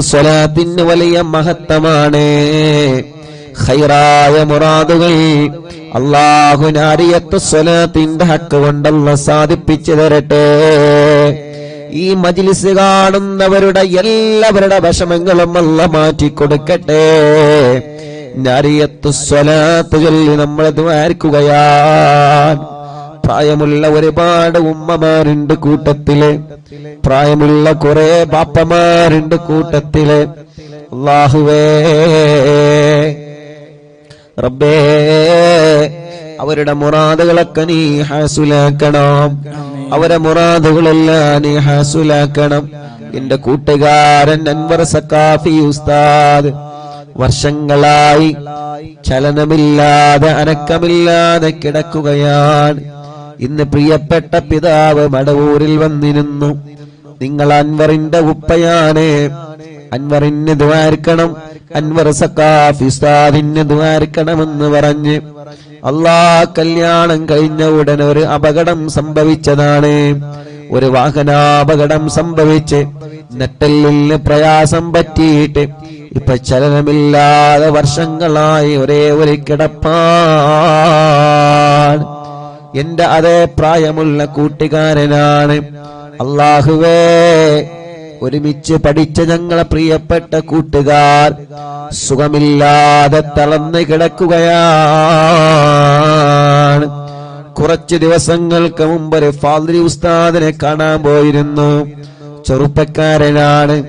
സ്വലാത്തിന് വലിയ മഹത്വമാണ്. ഖൈറായ മുറാദുകൾ അള്ളാഹു നാരിയത്ത് സ്വലാത്തിന്റെ ഹക്ക് കൊണ്ടല്ല സാധിപ്പിച്ചു തരട്ടെ. ഈ മജിലിസ് കാണുന്നവരുടെ എല്ലാവരുടെ വിഷമങ്ങളും അല്ല മാറ്റിക്കൊടുക്കട്ടെ നാരിയത്ത് സ്വലാത്ത് ചൊല്ലി നമ്മൾ ദ്വാരിക്കുകയാണ് പ്രായമുള്ള ഒരുപാട് ഉമ്മമാരുണ്ട് കൂട്ടത്തിൽ. പ്രായമുള്ള കുറെ ബാപ്പമാരുണ്ട് കൂട്ടത്തിൽ. അള്ളാഹുവേ റബ്ബേ അവരുടെ മുറാദുകളൊക്കെ നീ ഹാസുലാക്കണം. അവരെ മുറാദുകളെല്ലാം നീ ഹാസുലാക്കണം. എന്റെ കൂട്ടുകാരൻ അൻവർ സക്കാഫി ഉസ്താദ് വർഷങ്ങളായി ചലനമില്ലാതെ അനക്കമില്ലാതെ കിടക്കുകയാണ്. ഇന്ന് പ്രിയപ്പെട്ട പിതാവ് മടവൂരിൽ വന്നിരുന്നു. നിങ്ങൾ അൻവറിന്റെ ഉപ്പയാണ്. അൻവറിന് ദ്വാരിക്കണം. അൻവർ സക്കാഫ് ഉസ്താദിന് ദ്വാരിക്കണമെന്ന് പറഞ്ഞ് അള്ളാ കല്യാണം കഴിഞ്ഞ ഉടനെ ഒരു അപകടം സംഭവിച്ചതാണ്. ഒരു വാഹനാപകടം സംഭവിച്ച് നെട്ടലിന് പ്രയാസം പറ്റിയിട്ട് ഇപ്പൊ ചലനമില്ലാതെ വർഷങ്ങളായി ഒരേ ഒരു കിടപ്പാണ്. എന്റെ അതേ പ്രായമുള്ള കൂട്ടുകാരനാണ്. അള്ളാഹുവേ ഒരുമിച്ച് പഠിച്ച ഞങ്ങളെ പ്രിയപ്പെട്ട കൂട്ടുകാർ സുഖമില്ലാതെ തളർന്ന് കിടക്കുകയാണ്. കുറച്ച് ദിവസങ്ങൾക്ക് മുമ്പ് ഒരു ഫാദരി ഉസ്താദിനെ കാണാൻ പോയിരുന്നു. ചെറുപ്പക്കാരനാണ്.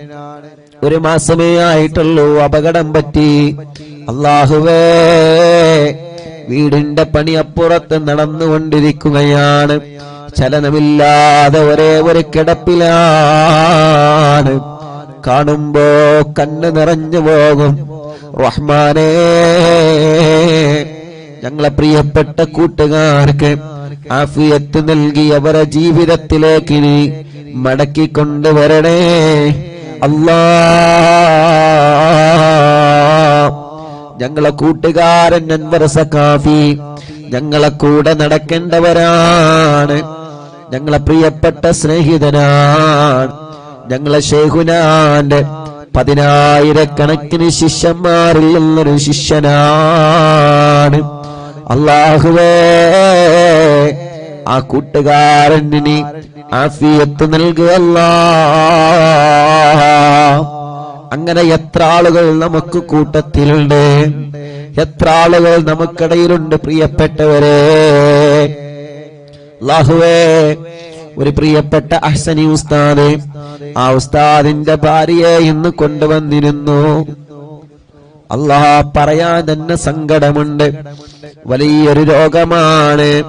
ഒരു മാസമേ ആയിട്ടുള്ളൂ അപകടം പറ്റി. അള്ളാഹുവേ വീടിന്റെ പണി അപ്പുറത്ത് നടന്നുകൊണ്ടിരിക്കുകയാണ്. ചലനമില്ലാതെ ഒരേ ഒരു കിടപ്പിലാണ്. കാണുമ്പോ കണ്ണ് നിറഞ്ഞു പോകും. റഹ്മാനേ ഞങ്ങളെ പ്രിയപ്പെട്ട കൂട്ടുകാർക്ക് ആഫിയത്ത് നൽകി അവരെ ജീവിതത്തിലേക്ക് നീ മടക്കി കൊണ്ടുവരണേ അല്ലാ ഞങ്ങളെ കൂട്ടുകാരൻ അൻവർ സക്കാഫി ഞങ്ങളെ കൂടെ നടക്കേണ്ടവരാണ്. ഞങ്ങളെ പ്രിയപ്പെട്ട സ്നേഹിതനാണ്. ഞങ്ങളെ ഷെയ്ഖുനാന്റെ പതിനായിരക്കണക്കിന് ശിഷ്യന്മാരിൽ നിന്നൊരു ശിഷ്യനാണ്. അള്ളാഹുവേ ആ കൂട്ടുകാരന് ആഫിയത്ത് നൽകുകയല്ലാ അങ്ങനെ എത്ര ആളുകൾ നമുക്ക് കൂട്ടത്തിലുണ്ട്? എത്ര ആളുകൾ നമുക്കിടയിലുണ്ട് പ്രിയപ്പെട്ടവരെ? ലാഹുവേ ഒരു പ്രിയപ്പെട്ട അഹ്സനി ഉസ്താദ് ആ ഉസ്താദിന്റെ ഭാര്യയെ ഇന്ന് കൊണ്ടുവന്നിരുന്നു. അള്ളാഹ പറയാൻ തന്നെ സങ്കടമുണ്ട്. വലിയൊരു രോഗമാണ്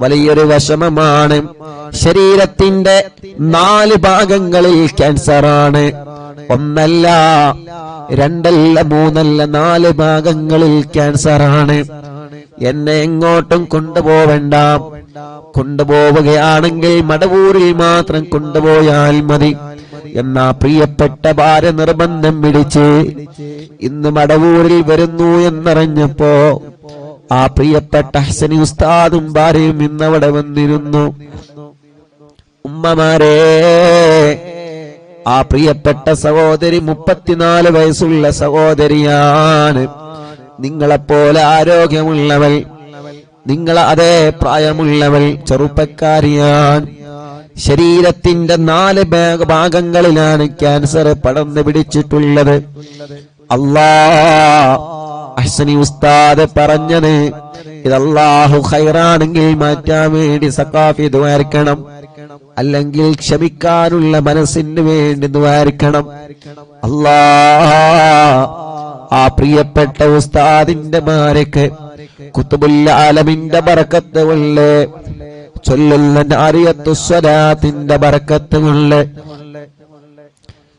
വലിയൊരു വിഷമമാണ്. ശരീരത്തിന്റെ നാല് ഭാഗങ്ങളിൽ ക്യാൻസറാണ്. ഒന്നല്ല രണ്ടല്ല മൂന്നല്ല നാല് ഭാഗങ്ങളിൽ ക്യാൻസറാണ്. എന്നെ എങ്ങോട്ടും കൊണ്ടുപോവണ്ട. കൊണ്ടുപോവുകയാണെങ്കിൽ മടവൂരിൽ മാത്രം കൊണ്ടുപോയാൽ മതി. എന്നാ പ്രിയപ്പെട്ട ഭാര്യ നിർബന്ധം പിടിച്ച് ഇന്ന് മടവൂരിൽ വരുന്നു എന്നറിഞ്ഞപ്പോ ആ പ്രിയപ്പെട്ട ഹസനി ഉസ്താദും ഭാര്യയും ഇന്നവിടെ വന്നിരുന്നു. ഉമ്മമാരെ ആ പ്രിയപ്പെട്ട സഹോദരി മുപ്പത്തിനാല് വയസ്സുള്ള സഹോദരിയാണ്. നിങ്ങളെപ്പോലെ ആരോഗ്യമുള്ളവൾ നിങ്ങൾ അതേ പ്രായമുള്ളവൾ ചെറുപ്പക്കാരിയാണ്. ശരീരത്തിന്റെ നാല് ഭാഗങ്ങളിലാണ് ക്യാൻസർ പടർന്നു പിടിച്ചിട്ടുള്ളത്. അല്ലാ അഹ്സനി ഉസ്താദ് പറഞ്ഞത് ഇതല്ലാഹു ഹൈറാണെങ്കിൽ മാറ്റാൻ വേണ്ടി സക്കാഫി ദ്വാരിക്കണം അല്ലെങ്കിൽ ക്ഷമിക്കാനുള്ള മനസ്സിന് വേണ്ടി ദ്വാരിക്കണം അല്ലാ ആ പ്രിയപ്പെട്ട ഉസ്താദിന്റെ മാരൊക്കെ കുത്തുബുല്ലാലമിന്റെ ബറക്കത്ത് കൊണ്ട് ചൊല്ലുന്ന നാരിയത്തു സ്വലാത്തിന്റെ ബറക്കത്ത് കൊണ്ട്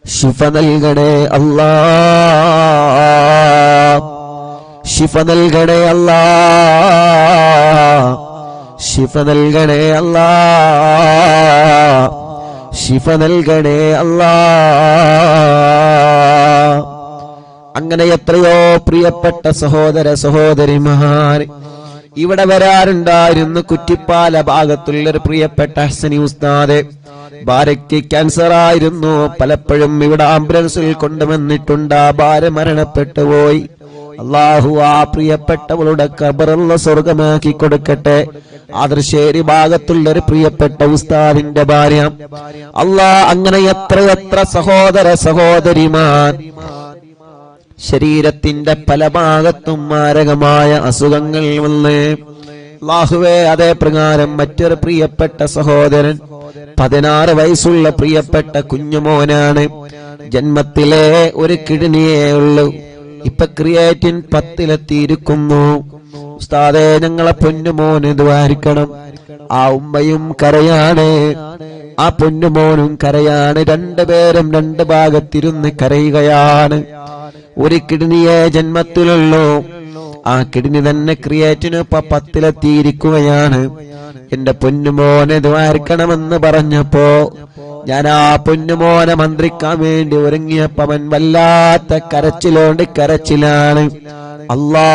ശിഫ നൽകണേ അല്ലാ. ശിഫ നൽകണേ അല്ലാ. ശിഫ നൽകണേ അല്ലാ. ശിഫ നൽകണേ അല്ലാ. അങ്ങനെ എത്രയോ പ്രിയപ്പെട്ട സഹോദര സഹോദരിമാർ ഇവിടെ വരാറുണ്ടായിരുന്നു കുറ്റിപ്പാല ഭാഗത്തുള്ള ഒരു പ്രിയപ്പെട്ട ഹസനി ഉസ്താദ്. ഭാര്യയ്ക്ക് ക്യാൻസർ ആയിരുന്നു. പലപ്പോഴും ഇവിടെ ആംബുലൻസിൽ കൊണ്ടുവന്നിട്ടുണ്ട്. ആ ഭാര്യ മരണപ്പെട്ടു പോയി. അള്ളാഹു ആ പ്രിയപ്പെട്ടവളുടെ കബറുള്ള സ്വർഗമാക്കി കൊടുക്കട്ടെ. ആദർശേരി ഭാഗത്തുള്ള ഒരു പ്രിയപ്പെട്ട ഉസ്താദിന്റെ ഭാര്യ. അള്ളാ അങ്ങനെ എത്രയെത്ര എത്ര സഹോദര സഹോദരിമാൻ ശരീരത്തിന്റെ പല ഭാഗത്തും മാരകമായ അസുഖങ്ങൾ വന്ന്. അള്ളാഹുവേ അതേ പ്രകാരം മറ്റൊരു പ്രിയപ്പെട്ട സഹോദരൻ പതിനാറ് വയസ്സുള്ള പ്രിയപ്പെട്ട കുഞ്ഞുമോനാണ്. ജന്മത്തിലെ ഒരു കിഡ്നിയേ ഉള്ളൂ. ഇപ്പൊ പത്തിലെത്തിയിരിക്കുന്നു. ഉസ്താദേ ഞങ്ങളെ പൊന്നുമോന് ദ്വാരിക്കണം. ആ ഉമ്മയും കരയാണ്. ആ പൊന്നുമോനും കരയാണ്. രണ്ടുപേരും രണ്ട് ഭാഗത്തിരുന്ന് കരയുകയാണ്. ഒരു കിഡ്നിയെ ജന്മത്തിലുള്ളൂ. ആ കിഡ്നി തന്നെ ക്രിയേറ്റിന് ഇപ്പൊ പത്തിലെത്തിയിരിക്കുകയാണ്. എന്റെ പൊന്നുമോനെ ദ്വാരിക്കണമെന്ന് പറഞ്ഞപ്പോ ഞാൻ ആ പൊന്നുമോനെ മന്ത്രിക്കാൻ വേണ്ടി ഒരുങ്ങിയപ്പവൻ വല്ലാത്ത കരച്ചിലോണ്ട് കരച്ചിലാണ്. അല്ലാ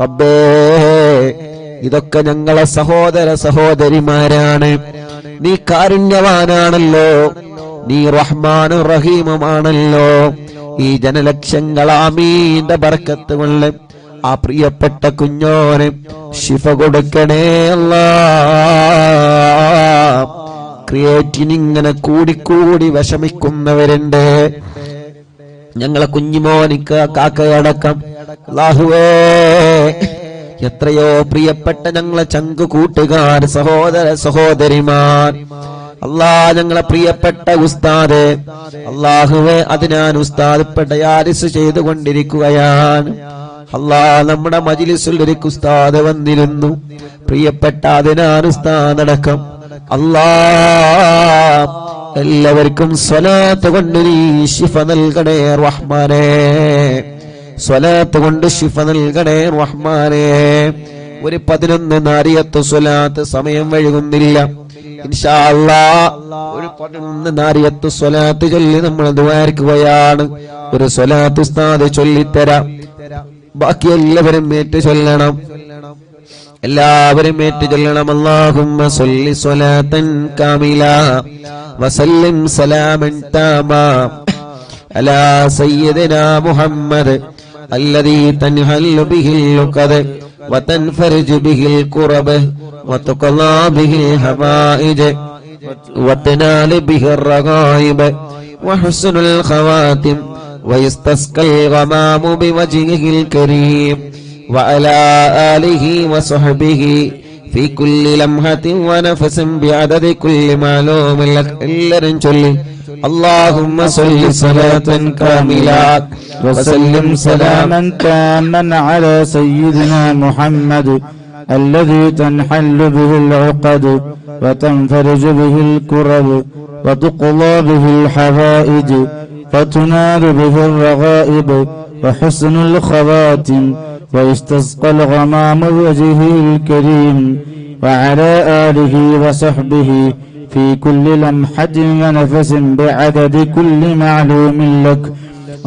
റബ്ബേ ഇതൊക്കെ ഞങ്ങളെ സഹോദര സഹോദരിമാരാണ്. നീ കാരുണ്യവാനാണല്ലോ. നീ റഹ്മാനും റഹീമുമാണല്ലോ. ഈ ജനലക്ഷങ്ങളാമീന്റെ ബർക്കത്ത് കൊണ്ട് ആ പ്രിയപ്പെട്ട കുഞ്ഞോന് ശിഫ കൊടുക്കണേ അല്ലാ. ക്രിയേറ്റിന് ഇങ്ങനെ കൂടിക്കൂടി വിഷമിക്കുന്നവരുണ്ട്. ഞങ്ങളെ കുഞ്ഞിമോനിക്ക് കാക്കയടക്കം അല്ലാഹുവേ എത്രയോ പ്രിയപ്പെട്ട ഞങ്ങളെ ചങ്ക് കൂട്ടുകാർ സഹോദര സഹോദരിമാർ. അല്ലാ ഞങ്ങളെ പ്രിയപ്പെട്ട ഉസ്താദ്. അള്ളാഹുവെ അതിനാൻ ഉസ്താദ് ഇപ്പൊ ഡയാലിസ് ചെയ്തുകൊണ്ടിരിക്കുകയാണ്. അല്ലാ നമ്മുടെ മജിലിസിൽ ഒരു ഉസ്താദ് വന്നിരുന്നു. പ്രിയപ്പെട്ട അതിനാൻ ഉസ്താദ് അടക്കം അല്ലാ എല്ലാവർക്കും സ്വലാത്ത് കൊണ്ട് ശിഫ നൽകണേ റഹ്മാനേ. സ്വലാത്ത് കൊണ്ട് ശിഫ നൽകണേ റഹ്മാനേ. ഒരു പതിനൊന്ന് നാരിയത്ത് സ്വലാത്ത് സമയം വഴുകുന്നില്ല. ഒരു പതിനൊന്ന് നാരിയത്ത് സ്വലാത്ത് ചൊല്ലി നമ്മൾ ദ്വാരിക്കുകയാണ് ഒരു സ്വലാത്ത് ഉസ്താദ് ചൊല്ലിത്തരാം. ബാക്കി എല്ലാവരും ഏറ്റു ചൊല്ലണം. എല്ലാവരും ഏറ്റു ചൊല്ലണം അല്ലാഹുമ്മ സല്ലി സ്വലാത്തൻ കാമില വസല്ലിം സലാമൻ താമാ അലാ സയ്യിദിനാ മുഹമ്മദ് الذي تنهل به اللقد وتنفرج به الكرب وتقضى به الحوائج وتنال به الرغائب وحسن الخواتم ويستسقى الغمام بوجهه الكريم وعلى آله وصحبه في كل لمحة ونفس بعدد كل معلوم لك إلا رنشلي اللهم صل صلاة كاملة وسلم سلاما تاما على سيدنا محمد الذي تنحل به العقد وتنفرج به الكرب وتقضى به الحوائج وتنال به الرغائب وحسن الخواتم ويستسقى الغمام بوجهه الكريم وعلى آله وصحبه في كل لمحة ونفس بعدد كل معلوم لك.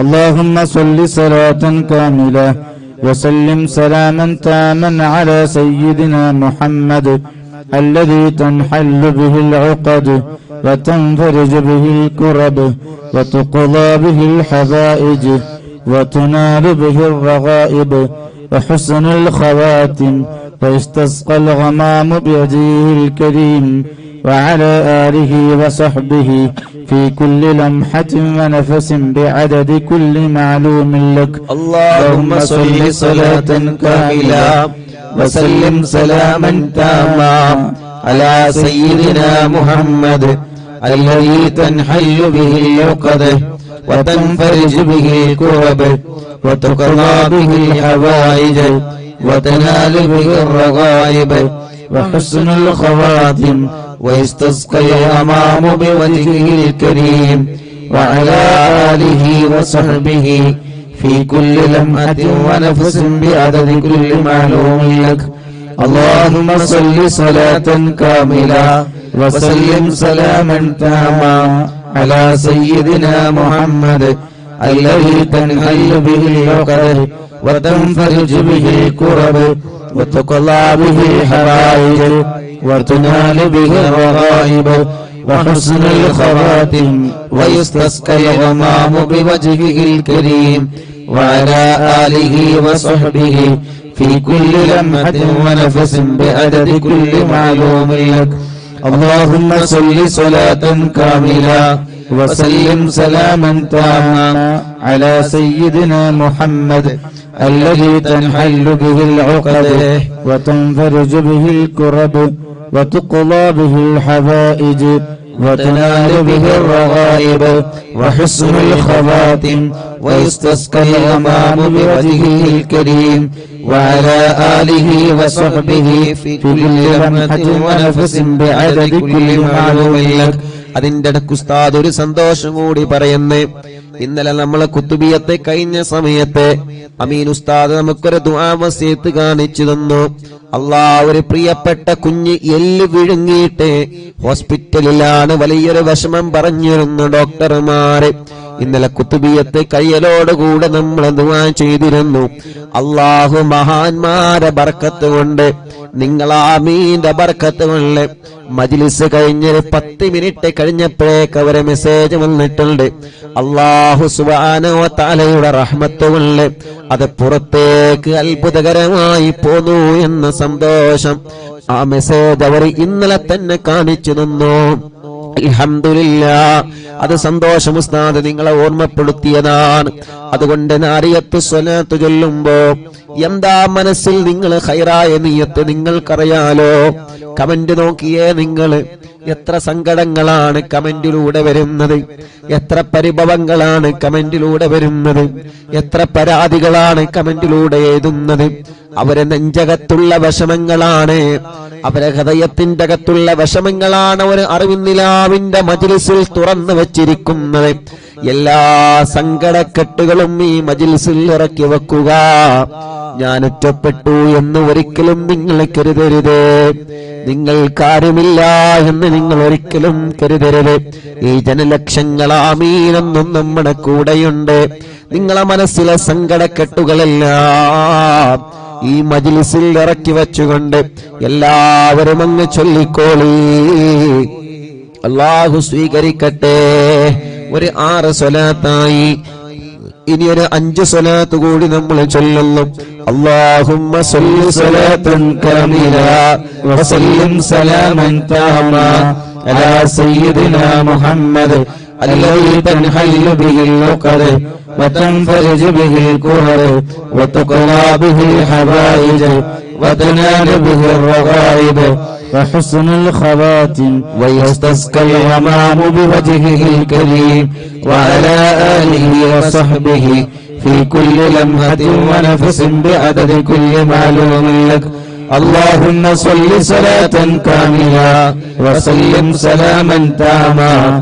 اللهم صل صلاة كاملة وسلم سلاما تاما على سيدنا محمد الذي تنحل به العقد وتنفرج به الكرب وتقضى به الحبائج وتنال به الرغائب وحسن الخواتم ويستسقى الغمام بوجهه الكريم وعلى آله وصحبه في كل لمحة ونفس بعدد كل معلوم لك. اللهم صل صلاة كاملة وسلم سلاما تاما على سيدنا محمد الذي تنحل به العقد. وتنفرج به الكرب وتقضى به الحوائج وتنال به الرغائب وحسن الخواتم ويستسقى الغمام بوجهه الكريم وعلى آله وصحبه في كل لمحة ونفس بعدد كل معلوم لك. اللهم صل صلاة كاملة وسلم سلاما تاما. على سيدنا محمد الذي تنحل به العقد وتنفرج به الكرب وتقضى به الحوائج وتنال به الرغائب وحسن الخواتم ويستسقى الغمام بوجهه الكريم وعلى آله وصحبه في كل لمحة ونفس بعدد كل معلوم لك اللهم صل صلاة كاملة وسلم سلاما تاما على سيدنا محمد الذي تنحل به العقد وتنفرج به الكرب وتقضى به الحوائج. وتنال به الرغائب وحسن الخواتم ويستسقى الغمام بوجهه الكريم وعلى آله وصحبه في كل لمحة ونفس بعدد كل معلوم لك. അതിന്റെ ഇടയ്ക്ക് ഉസ്താദ് ഒരു സന്തോഷം കൂടി പറയുന്നേ. ഇന്നലെ നമ്മളെ കുത്തുബിയത്തെ കഴിഞ്ഞ സമയത്ത് അമീൻ ഉസ്താദ് നമുക്കൊരു ദുആവസ്യത്ത് കാണിച്ചു തന്നു. അള്ളാ ഒരു പ്രിയപ്പെട്ട കുഞ്ഞ് എല്ല് വിഴുങ്ങിയിട്ട് ഹോസ്പിറ്റലിലാണ് വലിയൊരു വിഷമം പറഞ്ഞിരുന്നു ഡോക്ടർമാര്. ഇന്നലെ കുത്തുബിയത്തെ കയ്യലോടുകൂടെ നമ്മൾ ദുആ ചെയ്തിരുന്നു അള്ളാഹു മഹാന്മാരെ ബർക്കത്ത് കൊണ്ട് നിങ്ങൾ ആമീന്റെ ബർക്കത്ത് കൊണ്ട് മജിലിസ് കഴിഞ്ഞൊരു പത്ത് മിനിറ്റ് കഴിഞ്ഞപ്പോഴേക്ക് അവരെ മെസ്സേജ് വന്നിട്ടുണ്ട്. അള്ളാഹു സുബാനോ താലയുടെ റഹ്മത്ത് കൊണ്ട് അത് പുറത്തേക്ക് അത്ഭുതകരമായി പോന്നു എന്ന സന്തോഷം ആ മെസ്സേജ് അവർ ഇന്നലെ തന്നെ കാണിച്ചു അൽഹംദുലില്ല അത് സന്തോഷം ഉസ്താദ് നിങ്ങളെ ഓർമ്മപ്പെടുത്തിയതാണ്. അതുകൊണ്ട് നാരിയത്ത് സ്വലാത്ത് ചൊല്ലുമ്പോ എന്താ മനസ്സിൽ നിങ്ങൾ ഹൈറായ നീയത്ത് നിങ്ങൾക്കറിയാലോ? കമന്റ് നോക്കിയേ നിങ്ങൾ. എത്ര സങ്കടങ്ങളാണ് കമന്റിലൂടെ വരുന്നത്. എത്ര പരിഭവങ്ങളാണ് കമന്റിലൂടെ വരുന്നത്. എത്ര പരാതികളാണ് കമന്റിലൂടെ എഴുതുന്നത്. അവരെ നെഞ്ചകത്തുള്ള വിഷമങ്ങളാണ്. അവരെ ഹൃദയത്തിന്റെ അകത്തുള്ള വിഷമങ്ങളാണ് ഒരു അറിവിന്നിലാവിന്റെ മജിലിസിൽ തുറന്നു വച്ചിരിക്കുന്നത്. എല്ലാ സങ്കടക്കെട്ടുകളും ഈ മജിൽസിൽ ഇറക്കി വെക്കുക. ഞാൻ ഒറ്റപ്പെട്ടു എന്ന് ഒരിക്കലും നിങ്ങൾ കരുതരുത്. നിങ്ങൾ കാര്യമില്ല എന്ന് നിങ്ങൾ ഒരിക്കലും കരുതരുത്. ഈ ജനലക്ഷങ്ങളാമീനെന്നും നമ്മുടെ കൂടെയുണ്ട്. നിങ്ങളെ മനസ്സിലെ സങ്കടക്കെട്ടുകളെല്ലാം ഈ മജിലിസിൽ ഇറക്കി വെച്ചുകൊണ്ട് എല്ലാവരും അങ്ങ് ചൊല്ലിക്കോളി. അള്ളാഹു സ്വീകരിക്കട്ടെ. ഒരു ആറ് സ്വലാത്തായി. ഇനി ഒരു അഞ്ച് സ്വലാത്ത് കൂടി നമ്മൾ ചൊല്ലുന്നു. അള്ളാഹു الذي تنحل به العقد وتنفرج به الكرب وتقضى به الحوائج وتنال به الرغائب وحسن الخواتم ويستسقى الغمام بوجهه الكريم وعلى آله وصحبه في كل لمحة ونفس بعدد كل معلوم لك. اللهم صل صلاة كاملة وسلم سلاما تاما.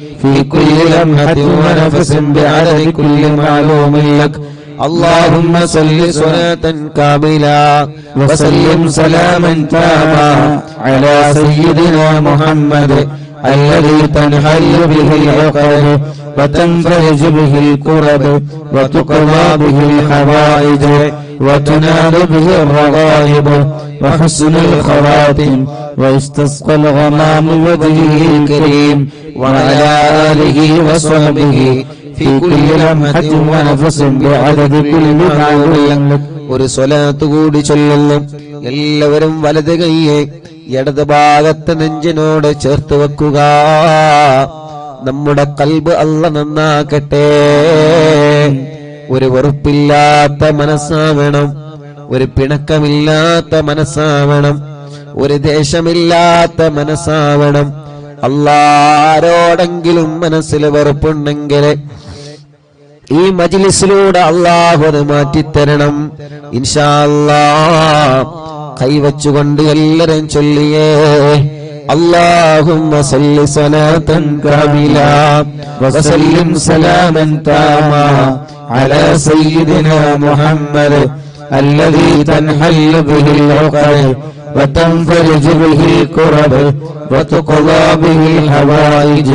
في كل لمحة ونفس بعدد كل معلوم لك. اللهم صل صلاة كاملة وسلم سلاما تاما على سيدنا محمد الذي تنحل به العقد وتنفرج به الكرب وتقضى به الحوائج. وتنال به الرغائب وحسن الخواتم ويستسقى الغمام وجهه الكريم وعلى آله وصحبه في كل لمحة ونفس بعدد كل معلوم لك ഒരു സ്വലാത്ത് കൂടി ചൊല്ലുന്നു എല്ലാവരും വലത് കൈയെ ഇടത് ഭാഗത്ത് നെഞ്ചിനോട് ചേർത്ത് വെക്കുക നമ്മുടെ കൽബ് അല്ല നന്നാക്കട്ടെ ഒരു വെറുപ്പില്ലാത്ത മനസ്സാവണം ഒരു പിണക്കമില്ലാത്ത മനസ്സാവണം ഒരു ദേശമില്ലാത്ത മനസ്സാവണം അല്ലാരോടെങ്കിലും മനസ്സിൽ വെറുപ്പുണ്ടെങ്കിൽ ഈ മജിലിസിലൂടെ അള്ളാഹു അത് മാറ്റിത്തരണം ഇൻഷാ അല്ലാ കൈവച്ചുകൊണ്ട് എല്ലാരും ചൊല്ലിയേ اللهم صل صلاة كاملة وسلم سلاما تاما على سيدنا محمد الذي تنحل به العقد وتنفرج به الكرب وتقضى به الحوائج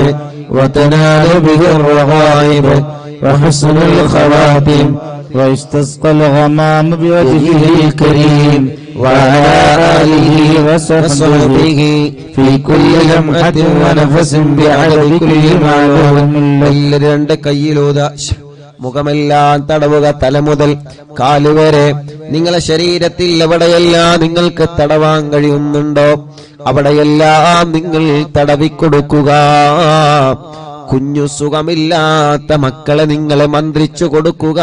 وتنال به الرغائب وحسن الخواتم واستسقى الغمام بوجهه الكريم وعلى آله وصحبه في كل لمحة ونفس بعدد كل معلوم. الذي عندك يلوذا മുഖമെല്ലാം തടവുക തല മുതൽ കാലുവരെ നിങ്ങളെ ശരീരത്തിൽ എവിടെയെല്ലാം നിങ്ങൾക്ക് തടവാൻ കഴിയുന്നുണ്ടോ അവിടെയെല്ലാം നിങ്ങൾ തടവിക്കൊടുക്കുക. കുഞ്ഞു സുഖമില്ലാത്ത മക്കളെ നിങ്ങളെ മന്ത്രിച്ചു കൊടുക്കുക.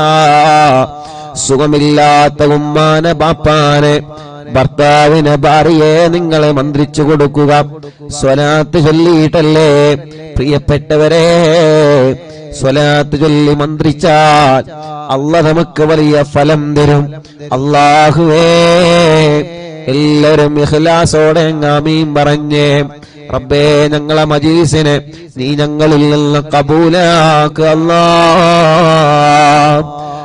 സുഖമില്ലാത്ത ഉമ്മാനെ ബാപ്പാനെ ഭർത്താവിനെ ഭാര്യയെ നിങ്ങളെ മന്ത്രിച്ചു കൊടുക്കുക. സ്വനാത്ത് ചൊല്ലിയിട്ടല്ലേ? പ്രിയപ്പെട്ടവരെ സ്വലാത്ത് ചൊല്ലി മന്ത്രിച്ചാൽ അല്ല നമുക്ക് വലിയ ഫലം തരും. അള്ളാഹുവേ എല്ലാരും ഇഹ്ലാസോടെ ആമീൻ പറഞ്ഞേ റബ്ബേ ഞങ്ങളെ മജീസിനെ നീ ഞങ്ങളിൽ നിന്ന് കബൂലാക്കുക അല്ലാ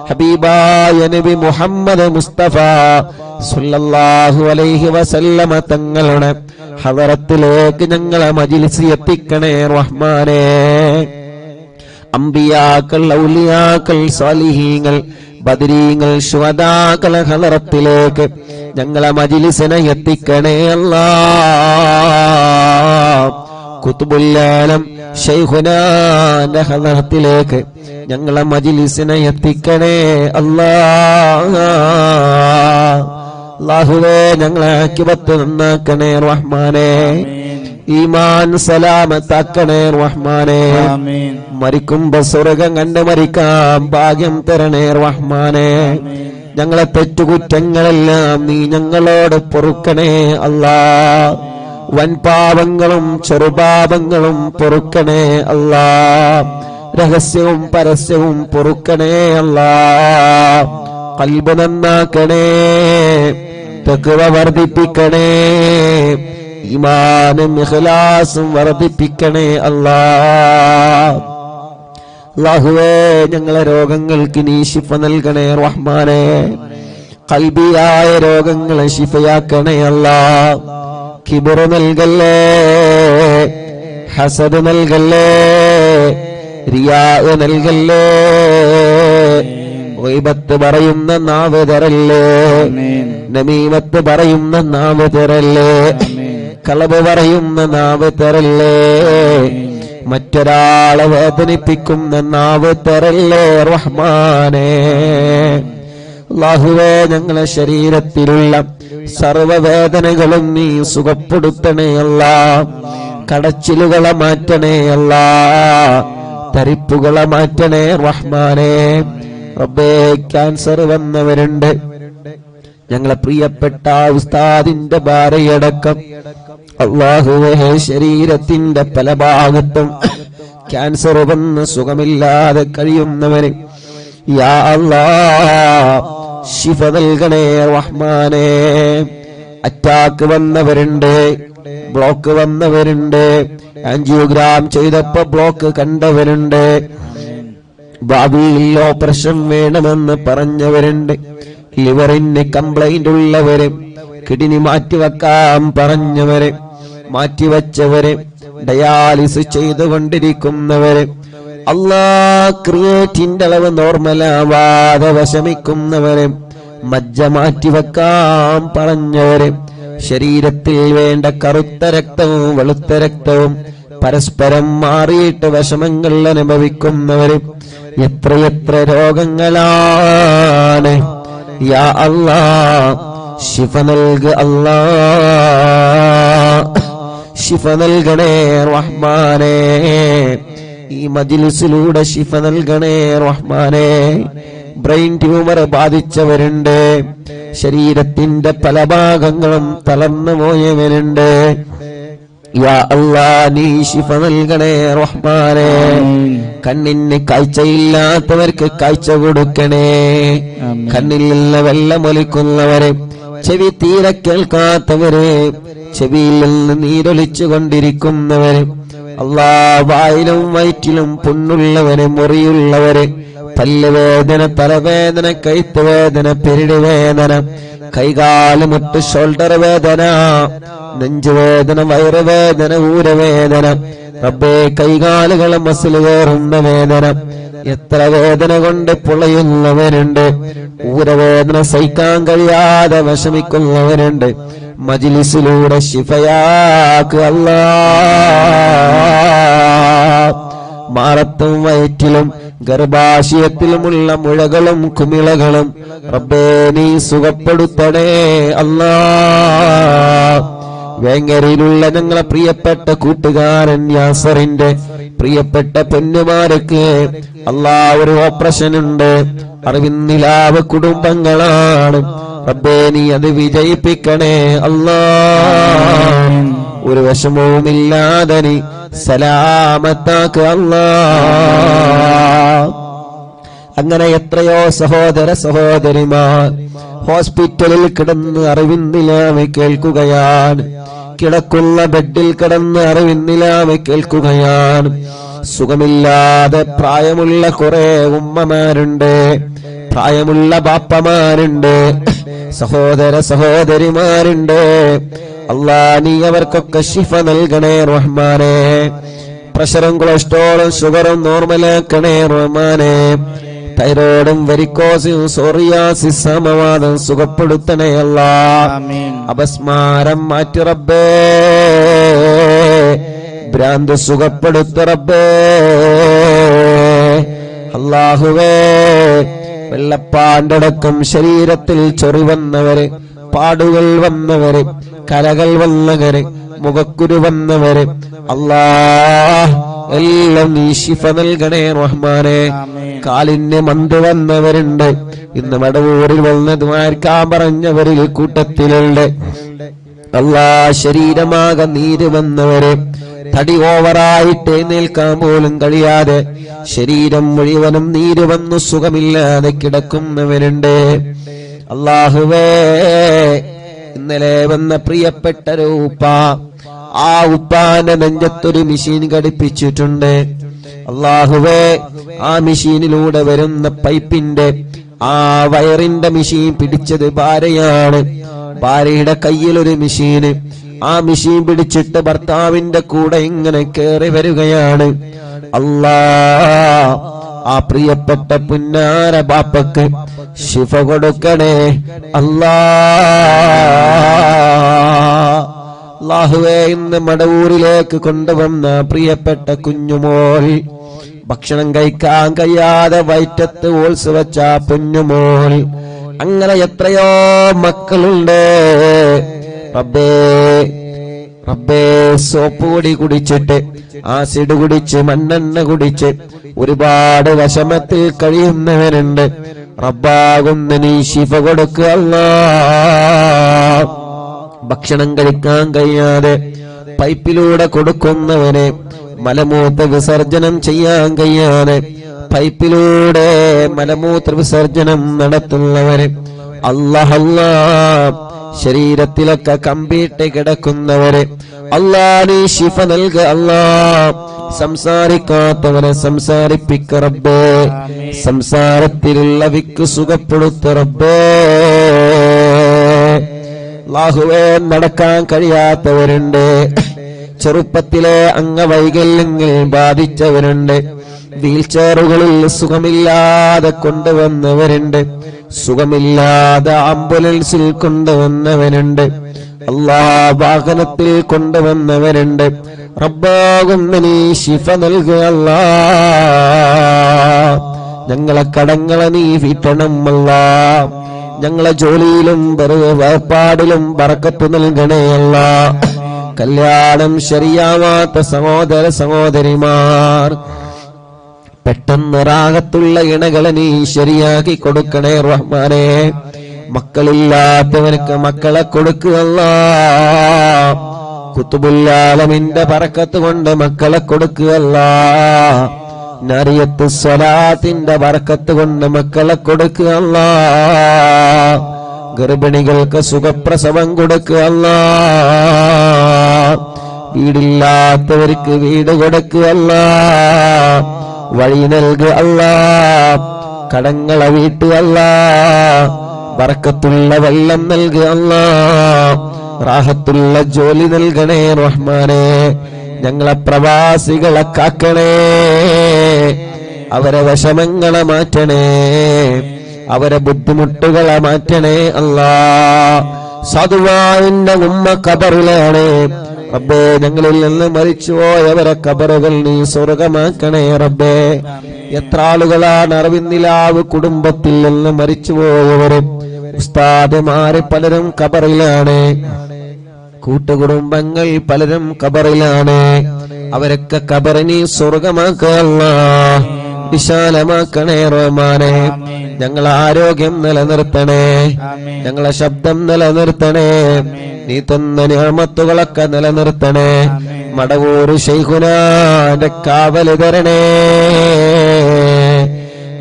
ഹബീബായ നബി മുഹമ്മദ് മുസ്തഫ സുല്ലല്ലാഹു അലൈഹി വസല്ലമ തങ്ങളുടെ ഹദറത്തിലേക്ക് ഞങ്ങളെ മജിലിസ് എത്തിക്കണേ റഹ്മാനേ. അമ്പിയാക്കൾ ഔലിയാക്കൾ സാലിഹീങ്ങൾ ബദരീങ്ങൾ ശുഹദാക്കൾ ഹദറത്തിലേക്ക് ഞങ്ങളെ മജിലിസിനെ എത്തിക്കണേ അല്ലാ കുത്തുബുല്ലാലം ഷെയ്ഹുനാഹത്തിലേക്ക് ഞങ്ങളെ മജിലിസിനെ എത്തിക്കണേ. അല്ലാ. അള്ളാഹുവേ ഞങ്ങളെ ആക്കിപത്ത് നന്നാക്കണേ റഹ്മാനെ. ഈമാൻ സലാമത്താക്കണേ റഹ്മാനെ. മരിക്കുമ്പോ സ്വർഗം കണ്ട് മരിക്കാം. ഭാഗ്യം തരണേ റഹ്മാനെ. ഞങ്ങളെ തെറ്റുകുറ്റങ്ങളെല്ലാം നീ ഞങ്ങളോട് പൊറുക്കണേ. അല്ലാ. വൻപാപങ്ങളും ചെറുപാപങ്ങളും പൊറുക്കണേ അല്ല. രഹസ്യവും പരസ്യവും പൊറുക്കണേ അല്ല. കൽബ് നന്നാക്കണേ തെക്കുവ വർദ്ധിപ്പിക്കണേ ഇമാനും ഇഖ്ലാസും വർദ്ധിപ്പിക്കണേ അല്ലാ. അല്ലാഹുവേ ഞങ്ങളെ രോഗങ്ങൾക്ക് നീ ശിഫ നൽകണേ റഹ്മാനെ. കൽബിയായ രോഗങ്ങളെ ശിഫയാക്കണേ അല്ലാ. കിബറ് നൽകല്ലേ? ഹസദ് നൽകല്ലേ? റിയാ നൽകല്ലേ? ഒയ്ബത്ത് പറയുന്ന നാവ് തരല്ലേ? നമീമത്ത് പറയുന്ന നാവ് തരല്ലേ? കളവ് പറയുന്ന നാവ് തരല്ലേ? മറ്റൊരാളെ വേദനിപ്പിക്കുന്ന നാവ് തരല്ലേ? റഹ്മാനേ. അള്ളാഹുവേ ഞങ്ങളെ ശരീരത്തിലുള്ള സർവവേദനകളും നീ സുഖപ്പെടുത്തണേ അല്ല. കടച്ചിലുകളെ മാറ്റണേ അല്ല. തരിപ്പുകളെ മാറ്റണേ റഹ്മാനെ. റബ്ബേ ക്യാൻസർ വന്നവരുണ്ട്. ഞങ്ങളെ പ്രിയപ്പെട്ട ഉസ്താദിന്റെ ഭാര്യയടക്കം. അള്ളാഹുവേ ശരീരത്തിന്റെ പല ഭാഗത്തും ക്യാൻസർ വന്ന് സുഖമില്ലാതെ കഴിയുന്നവന്. യാ അല്ലാ. ശിഫ നൽകണേ റഹ്മാനേ. അറ്റാക്ക് വന്നവരുണ്ട് ബ്ലോക്ക് വന്നവരുണ്ട്. ആൻജിയോഗ്രാം ചെയ്തപ്പോ ബ്ലോക്ക് കണ്ടവരുണ്ട്. ഭാവിയിൽ ഓപ്പറേഷൻ വേണമെന്ന് പറഞ്ഞവരുണ്ട്. ലിവറിന് കംപ്ലൈന്റ് ഉള്ളവര് കിഡ്നി മാറ്റിവെക്കാൻ പറഞ്ഞവര് മാറ്റിവെച്ചവര് ഡയാലിസിസ് ചെയ്തുകൊണ്ടിരിക്കുന്നവര് അല്ലാ ക്രിയേറ്റിന്റെ അളവ് നോർമലാവാതെ വിഷമിക്കുന്നവരെ മജ്ജ മാറ്റിവെക്കാൻ പറഞ്ഞവര്. ശരീരത്തിൽ വേണ്ട കറുത്ത രക്തവും വെളുത്ത രക്തവും പരസ്പരം മാറിയിട്ട് വിഷമങ്ങൾ അനുഭവിക്കുന്നവര് എത്രയെത്ര രോഗങ്ങളാണ്. യാ അല്ലാ ശിഫ നൽക അല്ലാ. ശിഫ നൽകണേ റഹ്മാനേ. ഈ മജിലിസിലൂടെ ശിഫ നൽകണേ റഹ്മാനെ. ബ്രെയിൻ ട്യൂമർ ബാധിച്ചവരുണ്ട്. ശരീരത്തിന്റെ പല ഭാഗങ്ങളും തളർന്നു പോയവരുണ്ട്. നീ ശിഫ നൽകണേ റഹ്മാനെ. കണ്ണിന് കാഴ്ചയില്ലാത്തവർക്ക് കാഴ്ച കൊടുക്കണേ. കണ്ണിൽ നിന്ന് വെള്ളമൊലിക്കുന്നവരെ ചെവി തീരെ കേൾക്കാത്തവരെ ചെവിയിൽ നിന്ന് നീരൊലിച്ചു കൊണ്ടിരിക്കുന്നവരെ അല്ലാ വായിലും വയറ്റിലും പുണ്ണുള്ളവരെ മുറിയുള്ളവരെ പല്ലുവേദന തലവേദന കൈത്ത് വേദന പെരിട് വേദന കൈകാലുമുട്ട് ഷോൾഡർ വേദന നെഞ്ചുവേദന വയറുവേദന ഊരവേദന റബ്ബേ കൈകാലുകളെ മസിൽ കയറുന്ന വേദന എത്ര വേദന കൊണ്ട് പുളയുന്നവരുണ്ട് ഊരവേദന സഹിക്കാൻ കഴിയാതെ വിഷമിക്കുന്നവരുണ്ട് മജിലിസിലൂടെ ശിഫയാക്ക് അല്ലാ മാറത്തും വയറ്റിലും ഗർഭാശയത്തിലുമുള്ള മുഴകളും കുമിളകളും റബ്ബേ നീ സുഖപ്പെടുത്തണേ അല്ലാ. വേങ്ങരയിലുള്ള ഞങ്ങളെ പ്രിയപ്പെട്ട കൂട്ടുകാരൻ യാസറിന്റെ പ്രിയപ്പെട്ട പെണ്ണുമാരൊക്കെ അല്ലാ ഒരു ഓപ്പറേഷൻ ഉണ്ട്. അറിവിന്നിലാവ് കുടുംബങ്ങളാണ്. റബ്ബേ നീ അത് വിജയിപ്പിക്കണേ അല്ലാ ഒരു വിഷമവുമില്ലാതെ നീ സലാമത്താക്ക് അല്ലാ അങ്ങനെ എത്രയോ സഹോദര സഹോദരിമാർ ഹോസ്പിറ്റലിൽ കിടന്ന് അറിവിന്നിലാമ കേൾക്കുകയാണ്. കിടക്കുള്ള ബെഡിൽ കിടന്ന് അറിവിന്നിലാമ കേൾക്കുകയാണ്. സുഖമില്ലാതെ പ്രായമുള്ള കുറെ ഉമ്മമാരുണ്ട്. പ്രായമുള്ള ബാപ്പമാരുണ്ട്. സഹോദര സഹോദരിമാരുണ്ട്. അള്ളാ നീ അവർക്കൊക്കെ ശിഫ നൽകണേ റഹ്മാനെ. പ്രഷറും കൊളസ്ട്രോളും ഷുഗറും നോർമലാക്കണേ റഹ്മാനെ. തൈറോയിഡും വെരിക്കോസും സോറിയാസിസ് സമവാദം സുഖപ്പെടുത്തണേ അല്ലാ. ആമീൻ. അപസ്മാരം മാറ്റി റബ്ബേ. ഭ്രാന്ത് സുഖപ്പെടുത്ത റബ്ബേ. അള്ളാഹുവേ വെള്ളപ്പാണ്ടടക്കം ശരീരത്തിൽ ചൊറി വന്നവര് പാടുകൾ വന്നവര് കലകൾ വന്നവര് മുഖക്കുരു വന്നവര് അല്ലാ എല്ലാം നീ ശിഫ നൽകണേ റഹ്മാനെ. കാലിന് മന്ത് വന്നവരുണ്ട്. ഇന്ന് വടവൂരിൽ വന്നതുമാർക്കാൻ പറഞ്ഞവരിൽ കൂട്ടത്തിലുണ്ട്. അല്ലാ ശരീരമാകെ നീര് വന്നവരെ. തടി ഓവറായിട്ട് നിൽക്കാൻ പോലും കഴിയാതെ ശരീരം മുഴുവനും നീര് വന്നു സുഖമില്ലാതെ കിടക്കുന്നവരുണ്ട്. അള്ളാഹുവേ ഇന്നലെ വന്ന പ്രിയപ്പെട്ട ഉപ്പ ആ ഉപ്പാന്റെ നെഞ്ചത്തൊരു മെഷീൻ ഘടിപ്പിച്ചിട്ടുണ്ട്. അള്ളാഹുവേ ആ മെഷീനിലൂടെ വരുന്ന പൈപ്പിന്റെ ആ വയറിന്റെ മെഷീൻ പിടിച്ചത് ഭാര്യയാണ്. ഭാര്യയുടെ കയ്യിൽ ഒരു ആ മെഷീൻ പിടിച്ചിട്ട് ഭർത്താവിന്റെ കൂടെ ഇങ്ങനെ കേറി വരികയാണ്. അല്ലാ ആ പ്രിയപ്പെട്ട പുന്നാര ബാപ്പക്ക് ശിഫ കൊടുക്കണേ. അല്ലാ അല്ലാഹുവേ ഇന്ന് മടവൂരിലേക്ക് കൊണ്ടുവന്ന പ്രിയപ്പെട്ട കുഞ്ഞുമോൾ. ഭക്ഷണം കഴിക്കാൻ കഴിയാതെ വയറ്റത്ത് ഓൾസ് വെച്ച പൊന്നുമോൾ അങ്ങനെ എത്രയോ മക്കളുണ്ട്. റബ്ബേ റബ്ബേ സോപ്പ് പൊടി കുടിച്ചിട്ട് ആസിഡ് കുടിച്ച് മണ്ണെണ്ണ കുടിച്ച് ഒരുപാട് വിഷമത്തിൽ കഴിയുന്നവരുണ്ട്. റബ്ബാകുന്ന നീ ശിഫ കൊടുക്കുക ഭക്ഷണം കഴിക്കാൻ കഴിയാതെ പൈപ്പിലൂടെ കൊടുക്കുന്നവനെ മലമൂത്ര വിസർജനം ചെയ്യാൻ കഴിയാതെ പൈപ്പിലൂടെ മലമൂത്ര വിസർജനം നടത്തുന്നവന് അല്ലഹല്ലാ ശരീരത്തിലൊക്കെ കമ്പിയിട്ട് കിടക്കുന്നവരെ അല്ലാ നീ ശിഫ നൽക അല്ലാ സംസാരിക്കാത്തവനെ സംസാരിപ്പിക്ക റബ്ബേ. സംസാരത്തിലുള്ള വിക്ക് സുഖപ്പെടുത്ത റബ്ബേ. അല്ലാഹുവേ നടക്കാൻ കഴിയാത്തവരുണ്ട്. ചെറുപ്പത്തിലെ അംഗവൈകല്യങ്ങൾ ബാധിച്ചവരുണ്ട്. വീൽ ചെയറുകളിൽ സുഖമില്ലാതെ കൊണ്ടുവന്നവരുണ്ട്. സുഖമില്ലാതെ ആംബുലൻസിൽ കൊണ്ടുവന്നവരുണ്ട്. അല്ലാ വാഹനത്തിൽ കൊണ്ടുവന്നവരുണ്ട്. റബ്ബാകുന്ന നീ ശിഫ നൽകുക അല്ലാ. ഞങ്ങളെ കടങ്ങളെ നീ വിട്ടണം അല്ലാ. ഞങ്ങളെ ജോലിയിലും വേർപാടിലും ബറക്കത്ത് നൽകണേയല്ല കല്യാണം ശരിയാവാത്ത സഹോദര സഹോദരിമാർ പെട്ടെന്ന് റാഗത്തുള്ള ഇണകളെ നീ ശരിയാക്കി കൊടുക്കണേ റഹ്മാനെ. മക്കളില്ലാത്തവർക്ക് മക്കളെ കൊടുക്കുകയല്ല കുത്തുബുല്ലാലമിന്റെ പറക്കത്ത് കൊണ്ട് മക്കളെ കൊടുക്കുക നറിയത്ത് സ്വലാത്തിന്റെ വറക്കത്ത് കൊണ്ട് മക്കളെ കൊടുക്കുക ഗർഭിണികൾക്ക് സുഖപ്രസവം കൊടുക്കുക വീടില്ലാത്തവർക്ക് വീട് കൊടുക്കുക വഴി നൽകുക അല്ല. കടങ്ങളെ വീട്ടുകല്ല വറക്കത്തുള്ള വെള്ളം നൽകുക അല്ല. റാഹത്തുള്ള ജോലി നൽകണേ റഹ്മാനെ. ഞങ്ങളെ പ്രവാസികളെ കാക്കണേ. അവരെ വിഷമങ്ങളെ മാറ്റണേ. അവരെ ബുദ്ധിമുട്ടുകളെ മാറ്റണേ അല്ലാ. സാധുവായിന്റെ ഉമ്മ കബറിലാണ് റബ്ബേ ഞങ്ങളിൽ നിന്ന് മരിച്ചുപോയവരെ കബറുകൾ നീ സ്വർഗമാക്കണേ റബ്ബേ. എത്ര ആളുകളാണ് അറിവിന്ദിലാവ് കുടുംബത്തിൽ നിന്ന് മരിച്ചുപോയവരും? ഉസ്താദുമാര് പലരും കബറിലാണ് കൂട്ടുകുടുംബങ്ങൾ പലരും കബറിലാണ് അവരൊക്കെ കബറിനി സ്വർഗമാക്കല്ല വിശാലമാക്കണേ റഹ്മാനെ. ഞങ്ങളെ ആരോഗ്യം നിലനിർത്തണേ ഞങ്ങളെ ശബ്ദം നിലനിർത്തണേ നീ തന്ന ഞാമത്തുകളൊക്കെ നിലനിർത്തണേ. മടവൂർ ശൈഖുനാന്റെ കാവൽ തരണേ.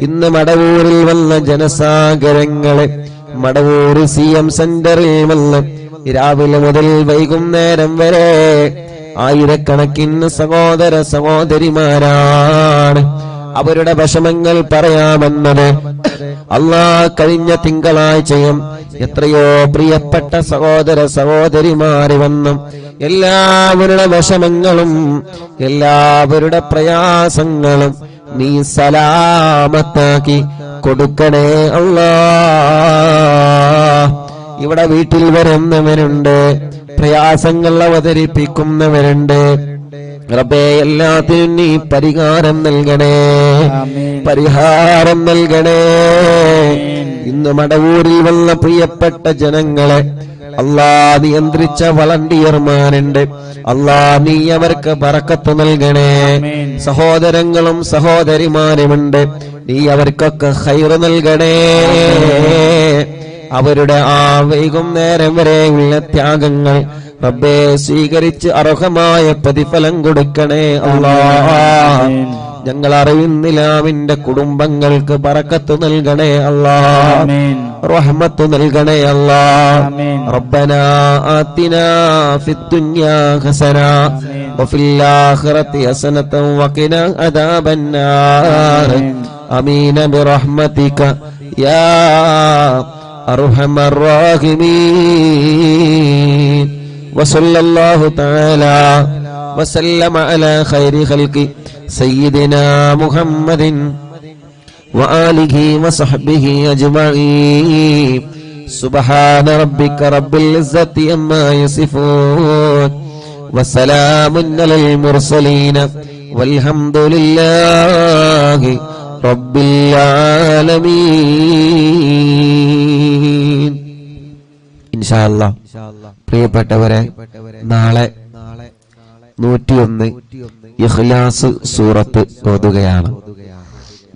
ഇന്ന് മടവൂരിൽ വന്ന ജനസാഗരങ്ങൾ മടവൂർ സി എം സെന്ററിൽ വന്ന് രാവിലെ മുതൽ വൈകുന്നേരം വരെ ആയിരക്കണക്കിന് സഹോദര സഹോദരിമാരാണ്. അവരുടെ വിഷമങ്ങൾ പറയാമെന്നത് അള്ളാ കഴിഞ്ഞ തിങ്കളാഴ്ചയും എത്രയോ പ്രിയപ്പെട്ട സഹോദര സഹോദരിമാര് വന്നും. എല്ലാവരുടെ വിഷമങ്ങളും എല്ലാവരുടെ പ്രയാസങ്ങളും നീ സലാമത്താക്കി കൊടുക്കണേ അള്ളാ ഇവിടെ വീട്ടിൽ വരുന്നവരുണ്ട്. പ്രയാസങ്ങൾ അവതരിപ്പിക്കുന്നവരുണ്ട്. റബ്ബേ എല്ലാത്തിനും നീ പരിഹാരം നൽകണേ. പരിഹാരം നൽകണേ. ഇന്ന് മടവൂരിൽ വന്ന പ്രിയപ്പെട്ട ജനങ്ങളെ അള്ളാ നിയന്ത്രിച്ച വളണ്ടിയർമാരുണ്ട്. അള്ളാ നീ അവർക്ക് പറക്കത്ത് നൽകണേ. സഹോദരങ്ങളും സഹോദരിമാരുമുണ്ട്. നീ അവർക്കൊക്കെ ഹൈറ് നൽകണേ. അവരുടെ ആ വൈകുന്നേരം വരെയുള്ള ത്യാഗങ്ങൾ റബ്ബെ സ്വീകരിച്ച് അർഹമായ പ്രതിഫലം കൊടുക്കണേ അള്ളാഹ ഞങ്ങൾ അറിയുന്നിലാവിന്റെ കുടുംബങ്ങൾക്ക് പറക്കത്ത് നൽകണേ അള്ളാ. റഹ്മത്ത് നൽകണേ അള്ളാ. റബ്ബന ആത്തിന ഫിദ്ദുന്യാ ഹസന. വഫിൽ ആഖിറതി ഹസനത വഖിന അദാബന്നാർ. അമീന ബിറഹ്മതിക. യാ أرحم الراحمين. وصلى الله تعالى وسلم على خير خلق سيدنا محمد وآله وصحبه أجمعين. سبحان ربك رب العزة عما يصفون. وسلام على المرسلين. والحمد لله رب العالمين إن شاء الله പ്രിയപ്പെട്ടവരെ നാളെ നൂറ്റിയൊന്ന് ഇഖ്ലാസ് സൂറത്ത് ഓതുകയാണ്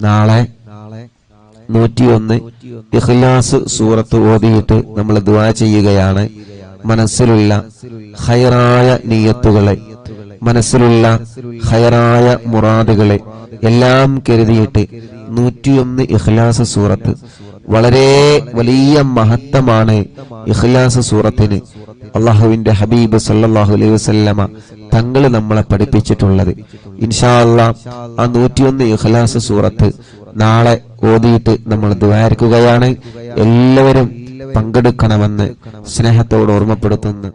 നാളെ നൂറ്റിയൊന്ന് ഇഖ്ലാസ് സൂറത്ത് ഓതിയിട്ട് നമ്മൾ ദുആ ചെയ്യുകയാണ് മനസ്സിലുള്ള ഹൈറായ നീയത്തുകളെ മനസ്സിലുള്ള ഹയറായ മുറാദുകളെ എല്ലാം കരുതിയിട്ട് നൂറ്റിയൊന്ന് ഇഖ്ലാസ് സൂറത്ത് വളരെ വലിയ മഹത്വമാണ് ഇഖ്ലാസ് സൂറത്തിന് അള്ളാഹുവിന്റെ ഹബീബ് സല്ലാഹു അലൈഹി വസല്ലമ തങ്ങൾ നമ്മളെ പഠിപ്പിച്ചിട്ടുള്ളത്. ഇൻഷാ അല്ലാ ആ നൂറ്റിയൊന്ന് ഇഖ്ലാസ് സൂറത്ത് നാളെ ഓതിയിട്ട് നമ്മൾ ദ്വാരിക്കുകയാണ് എല്ലാവരും പങ്കെടുക്കണമെന്ന് സ്നേഹത്തോട് ഓർമ്മപ്പെടുത്തുന്നു.